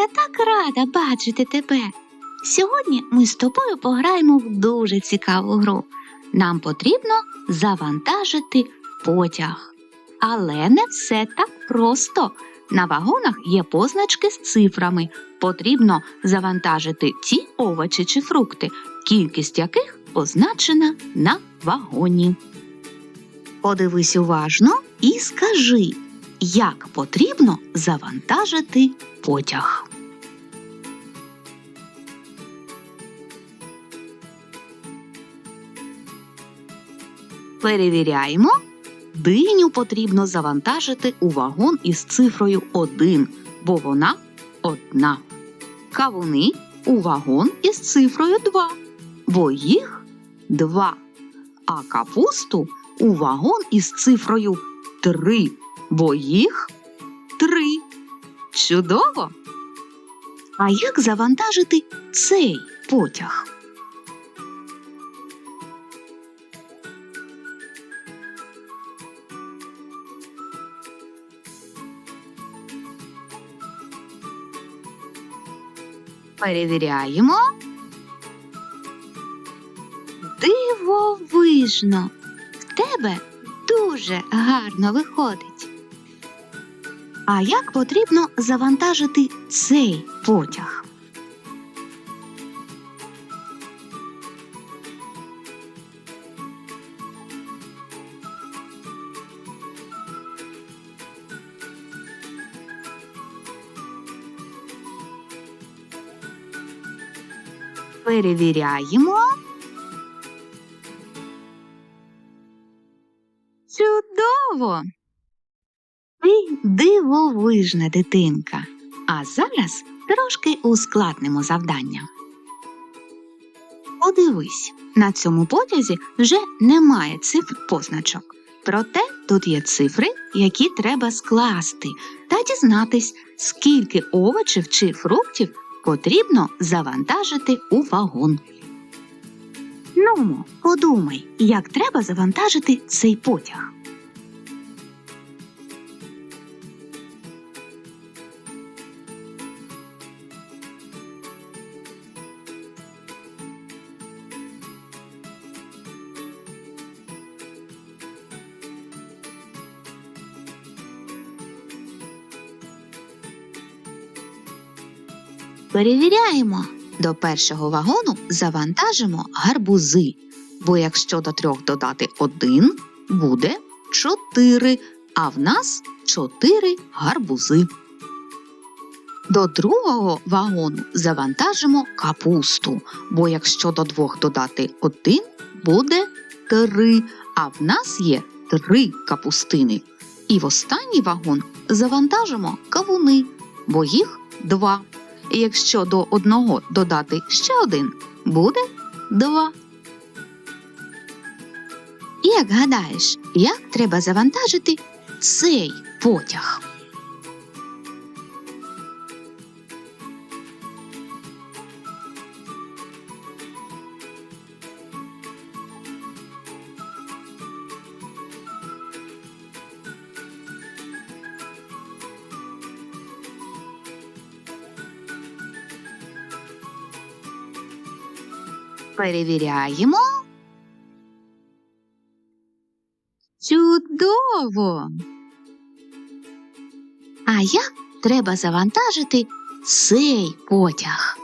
Я так рада бачити тебе. Сьогодні ми з тобою пограємо в дуже цікаву гру. Нам потрібно завантажити потяг. Але не все так просто. На вагонах є позначки з цифрами. Потрібно завантажити ті овочі чи фрукти, кількість яких позначена на вагоні. Подивись уважно і скажи, як потрібно завантажити потяг. Перевіряємо. Диню потрібно завантажити у вагон із цифрою 1, бо вона одна. Кавуни у вагон із цифрою 2, бо їх 2. А капусту у вагон із цифрою 3, бо їх 3. Чудово! А як завантажити цей потяг? Перевіряємо. Дивовижно! В тебе дуже гарно виходить. А як потрібно завантажити цей потяг? Перевіряємо. Чудово! Ти дивовижна дитинка. А зараз трошки ускладнимо завдання. Подивись, на цьому потязі вже немає цифр позначок. Проте тут є цифри, які треба скласти та дізнатись, скільки овочів чи фруктів потрібно завантажити у вагон. Нумо, подумай, як треба завантажити цей потяг. Перевіряємо. До першого вагону завантажимо гарбузи, бо якщо до трьох додати один, буде чотири, а в нас чотири гарбузи. До другого вагону завантажимо капусту, бо якщо до двох додати один, буде три, а в нас є три капустини. І в останній вагон завантажимо кавуни, бо їх два. Якщо до одного додати ще один, буде два. Як гадаєш, як треба завантажити цей потяг? Перевіряємо. Чудово! А як треба завантажити цей потяг?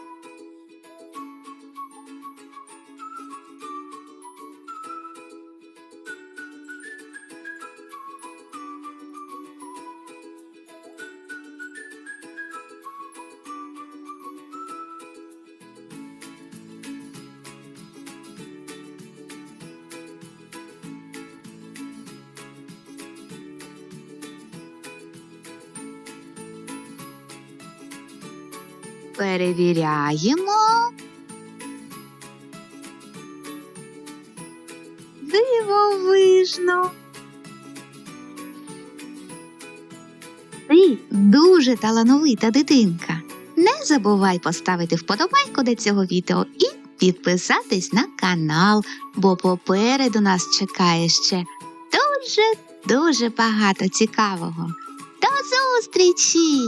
Перевіряємо. Дивовижно. Ти дуже талановита дитинка. Не забувай поставити вподобайку до цього відео і підписатись на канал, бо попереду нас чекає ще дуже дуже багато цікавого. До зустрічі!